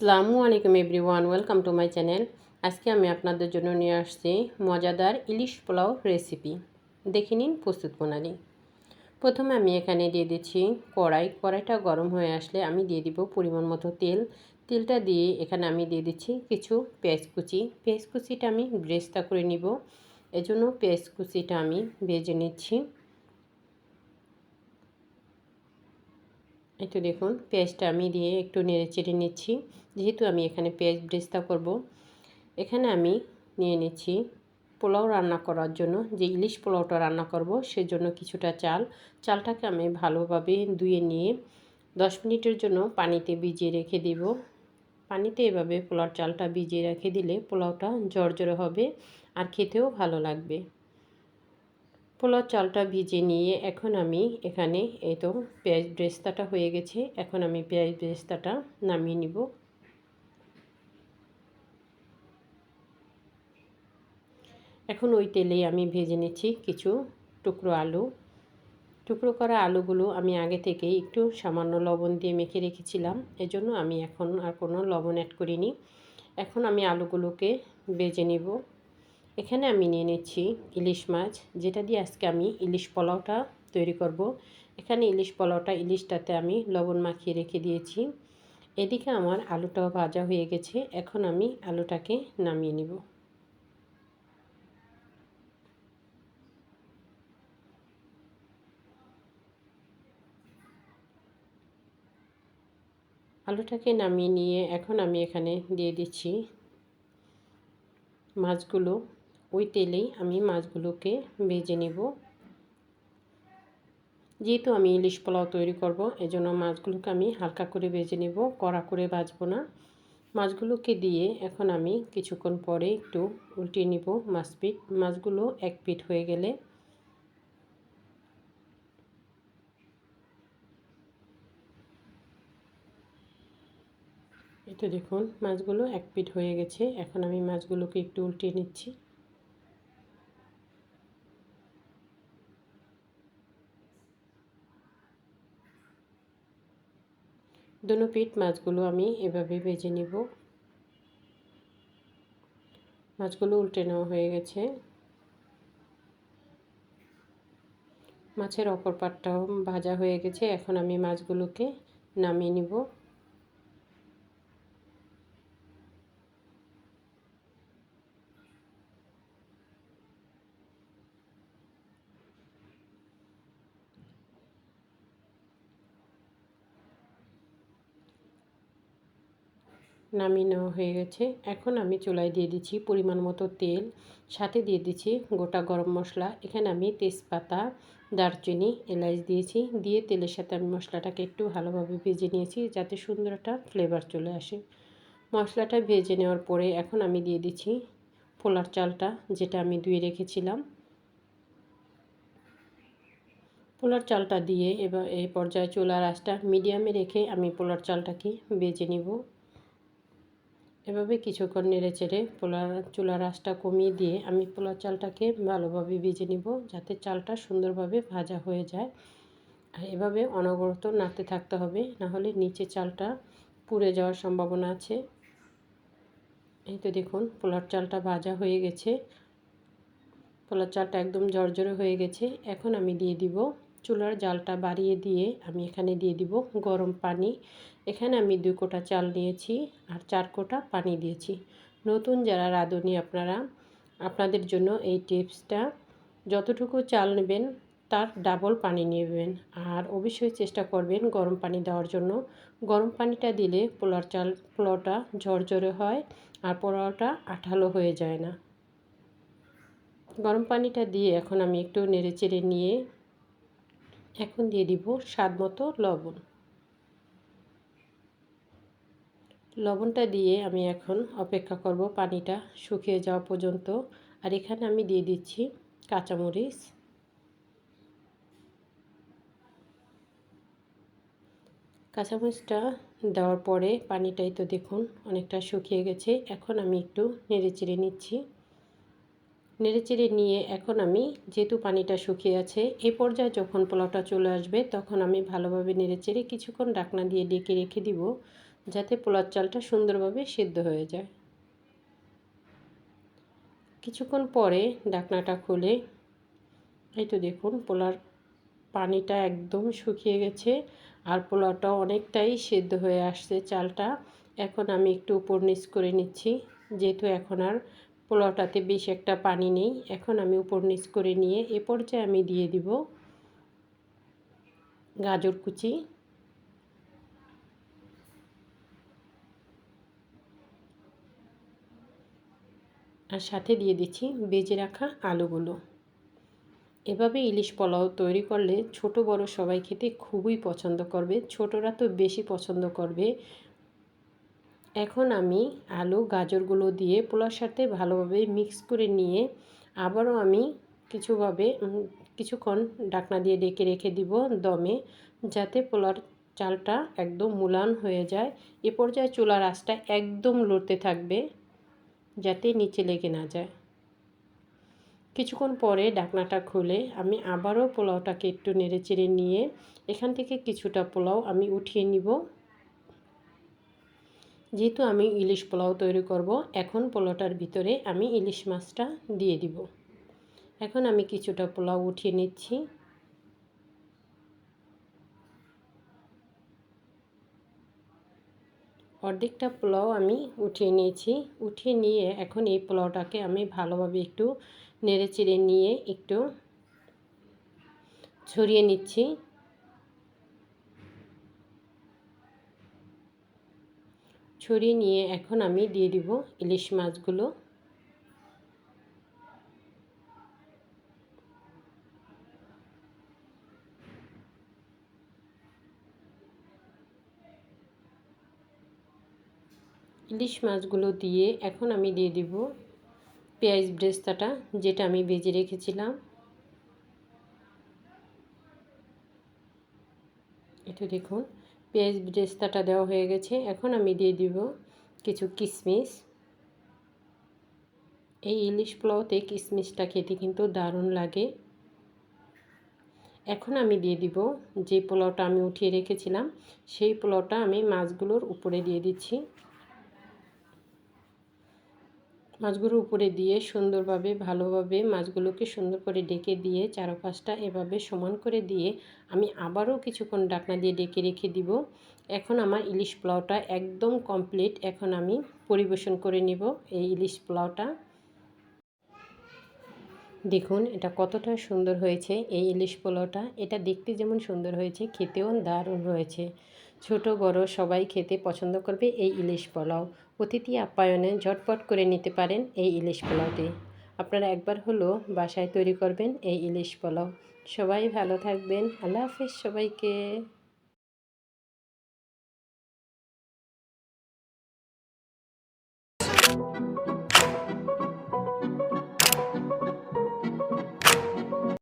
আসসালামু আলাইকুম everyone, welcome to my channel. আজকে আমি আপনাদের জন্য নিয়ে আসছি মজাদার ইলিশ পোলাও রেসিপি। দেখে নিন প্রস্তুত প্রণালী। প্রথমে আমি এখানে দিয়ে দিচ্ছি কড়াই। কড়াইটা গরম হয়ে আসলে আমি দিয়ে দিব পরিমাণ মতো তেল। তেলটা দিয়ে এখানে আমি দিয়ে দিচ্ছি কিছু পেঁয়াজ কুচি। পেঁয়াজ কুচিটা আমি ব্রেস্তা করে নিব। এজন্য পেঁয়াজ কুচিটা আমি ভেজে নিচ্ছি। তো দেখুন, পেঁয়াজটা আমি দিয়ে একটু নেড়ে চেড়ে নিচ্ছি। যেহেতু আমি এখানে পেঁয়াজ ব্রেস্তা করব, এখানে আমি নিয়ে নিচ্ছি পোলাও রান্না করার জন্য। যে ইলিশ পোলাওটা রান্না করব, সেজন্য কিছুটা চাল। চালটাকে আমি ভালোভাবে ধুয়ে নিয়ে দশ মিনিটের জন্য পানিতে ভিজিয়ে রেখে দিব। পানিতে এভাবে পোলাওর চালটা ভিজিয়ে রেখে দিলে পোলাওটা জর্জরে হবে আর খেতেও ভালো লাগবে। পোলাও চালটা ভিজে নিয়ে এখন আমি এখানে এই তো পেঁয়াজ ব্রেস্তাটা হয়ে গেছে। এখন আমি পেঁয়াজ ব্রেস্তাটা নামিয়ে নিব। এখন ওই তেলে আমি ভেজে নিচ্ছি কিছু টুকরো আলু। টুকরো করা আলুগুলো আমি আগে থেকেই একটু সামান্য লবণ দিয়ে মেখে রেখেছিলাম। এজন্য আমি এখন আর কোনো লবণ অ্যাড করিনি। এখন আমি আলুগুলোকে ভেজে নিব। এখানে আমি নিয়ে নিচ্ছি ইলিশ মাছ। যেটা দিয়ে আজকে আমি ইলিশ পোলাওটা তৈরি করব। এখানে ইলিশ পোলাওটা, ইলিশটাতে আমি লবণ মাখিয়ে রেখে দিয়েছি। এদিকে আমার আলুটাও ভাজা হয়ে গেছে। এখন আমি আলুটাকে নামিয়ে নিব। আলুটাকে নামিয়ে নিয়ে এখন আমি এখানে দিয়ে দিচ্ছি মাছগুলো। ওই তেলেই আমি মাছগুলোকে ভেজে নেব। যেহেতু আমি ইলিশ পোলাও তৈরি করব, এজন্য মাছগুলোকে আমি হালকা করে ভেজে নেব, কড়া করে বাজবো না। মাছগুলোকে দিয়ে এখন আমি কিছুক্ষণ পরে একটু উল্টিয়ে নিব মাছ পিঠ মাছগুলো এক পিঠ হয়ে গেলে তো দেখুন মাছগুলো এক পিঠ হয়ে গেছে। এখন আমি মাছগুলোকে একটু উল্টিয়ে নিচ্ছি। দুনো পিঠ মাছগুলো আমি এভাবে ভেজে নিব। মাছগুলো উল্টে নেওয়া হয়ে গেছে। মাছের অপর পাটটাও ভাজা হয়ে গেছে। এখন আমি মাছগুলোকে নামিয়ে নিব। নামিয়ে নেওয়া হয়ে গেছে। এখন আমি চুলায় দিয়ে দিচ্ছি পরিমাণ মতো তেল। সাথে দিয়ে দিচ্ছি গোটা গরম মশলা। এখানে আমি তেজপাতা, দারচিনি এলাচ দিয়েছি। দিয়ে তেলের সাথে আমি মশলাটাকে একটু ভালোভাবে ভেজে নিয়েছি যাতে সুন্দর একটা ফ্লেভার চলে আসে। মশলাটা ভেজে নেওয়ার পরে এখন আমি দিয়ে দিচ্ছি পোলার চালটা, যেটা আমি ধুয়ে রেখেছিলাম। পোলার চালটা দিয়ে এবার এই পর্যায়ে চুলার আঁচটা মিডিয়ামে রেখে আমি পোলার চালটাকে বেজে নিব। এভাবে কিছুক্ষণ নেড়ে চেড়ে পোলার চুলার আঁচটা কমিয়ে দিয়ে আমি পোলার চালটাকে ভালোভাবে ভেজে নিব যাতে চালটা সুন্দরভাবে ভাজা হয়ে যায়। আর এভাবে অনবরত নাড়তে থাকতে হবে নাহলে নিচে চালটা পুড়ে যাওয়ার সম্ভাবনা আছে। এই তো দেখুন, পোলার চালটা ভাজা হয়ে গেছে। পোলার চালটা একদম জর্জরে হয়ে গেছে। এখন আমি দিয়ে দিব চুলার জালটা বাড়িয়ে দিয়ে আমি এখানে দিয়ে দিব গরম পানি। এখানে আমি দুই কোটা চাল নিয়েছি আর চার কোটা পানি দিয়েছি। নতুন যারা রাঁধুনি আপনারা, আপনাদের জন্য এই টিপসটা, যতটুকু চাল নেবেন তার ডাবল পানি নেবেন। আর অবশ্যই চেষ্টা করবেন গরম পানি দেওয়ার জন্য। গরম পানিটা দিলে পোলার চাল, পোলাওটা ঝরঝরে হয় আর পোলাওটা আঠালো হয়ে যায় না। গরম পানিটা দিয়ে এখন আমি একটু নেড়ে চেড়ে নিয়ে এখন দিয়ে দিব স্বাদ মতো লবণ। লবণটা দিয়ে আমি এখন অপেক্ষা করব পানিটা শুকিয়ে যাওয়া পর্যন্ত। আর এখানে আমি দিয়ে দিচ্ছি কাঁচামরিচ। কাঁচামরিচটা দেওয়ার পরে পানিটাই তো দেখুন অনেকটা শুকিয়ে গেছে। এখন আমি একটু নেড়ে চেড়ে নিচ্ছি। নেড়েচেড়ে নিয়ে এখন আমি যেহেতু পানিটা শুকিয়ে আছে এই পর্যায়ে যখন পোলাওটা চলে আসবে তখন আমি ভালোভাবে নেড়েচেড়ে কিছুক্ষণ ডাকনা দিয়ে ডেকে রেখে দিব, যাতে পোলার চালটা সুন্দরভাবে সিদ্ধ হয়ে যায়। কিছুক্ষণ পরে ডাকনাটা খুলে, এই তো দেখুন পোলার পানিটা একদম শুকিয়ে গেছে আর পোলাওটা অনেকটাই সেদ্ধ হয়ে আসছে চালটা। এখন আমি একটু উপর নিচ করে নিচ্ছি, যেহেতু এখন আর পোলাওটাতে বেশ একটা পানি নেই। এখন আমি উপর নিচ করে নিয়ে এ পর্যায়ে আমি দিয়ে দিব গাজর কুচি। আর সাথে দিয়ে দিচ্ছি বেজে রাখা আলুগুলো। এভাবে ইলিশ পোলাও তৈরি করলে ছোট বড় সবাই খেতে খুবই পছন্দ করবে, ছোটরা তো বেশি পছন্দ করবে। এখন আমি আলু, গাজরগুলো দিয়ে পোলার সাথে ভালোভাবে মিক্স করে নিয়ে আবারও আমি কিছুভাবে কিছুক্ষণ ডাকনা দিয়ে ডেকে রেখে দিব দমে যাতে পোলার চালটা একদম মুলান হয়ে যায়। এ পর্যায়ে চুলার আঁচটা একদম লড়তে থাকবে যাতে নিচে লেগে না যায়। কিছুক্ষণ পরে ডাকনাটা খুলে আমি আবারও পোলাওটাকে একটু নেড়ে চেড়ে নিয়ে এখান থেকে কিছুটা পোলাও আমি উঠিয়ে নিব। যেহেতু আমি ইলিশ পোলাও তৈরি করব, এখন পোলাওটার ভিতরে আমি ইলিশ মাছটা দিয়ে দিব। এখন আমি কিছুটা পোলাও উঠিয়ে নিচ্ছি। অর্ধেকটা পোলাও আমি উঠিয়ে নিয়েছি। উঠিয়ে নিয়ে এখন এই পোলাওটাকে আমি ভালোভাবে একটু নেড়ে চেড়ে নিয়ে একটু ছড়িয়ে নিচ্ছি। ছড়িয়ে নিয়ে এখন আমি দিয়ে দিব ইলিশ মাছগুলো। ইলিশ মাছগুলো দিয়ে এখন আমি দিয়ে দিব পেঁয়াজ ব্রেস্তাটা, যেটা আমি ভেজে রেখেছিলাম। এটা দেখুন। পেঁয়াজ ব্রেস্তাটা দেওয়া হয়ে গেছে। এখন আমি দিয়ে দিব কিছু কিশমিশ এই ইলিশ পোলাওতে কিশমিশটা খেতে কিন্তু দারুণ লাগে। এখন আমি দিয়ে দিব যে পোলাওটা আমি উঠিয়ে রেখেছিলাম, সেই পোলাওটা আমি মাছগুলোর উপরে দিয়ে দিচ্ছি। মাছগুলো উপরে দিয়ে সুন্দরভাবে, ভালোভাবে মাছগুলোকে সুন্দর করে ডেকে দিয়ে চারপাশটা এভাবে সমান করে দিয়ে আমি আবারও কিছুক্ষণ ডাকনা দিয়ে ডেকে রেখে দিব। এখন আমার ইলিশ পোলাওটা একদম কমপ্লিট। এখন আমি পরিবেশন করে নিব এই ইলিশ পোলাওটা। দেখুন এটা কতটা সুন্দর হয়েছে এই ইলিশ পোলাওটা। এটা দেখতে যেমন সুন্দর হয়েছে, খেতেও দারুণ হয়েছে ছোট, বড় সবাই খেতে পছন্দ করবে এই ইলিশ পোলাও। অতিথি আপ্যায়নে ঝটপট করে নিতে পারেন এই ইলিশ পোলাওটি। আপনারা একবার হলো বাসায় তৈরি করবেন এই ইলিশ পোলাও। সবাই ভালো থাকবেন। আল্লাহ হাফিজ সবাইকে।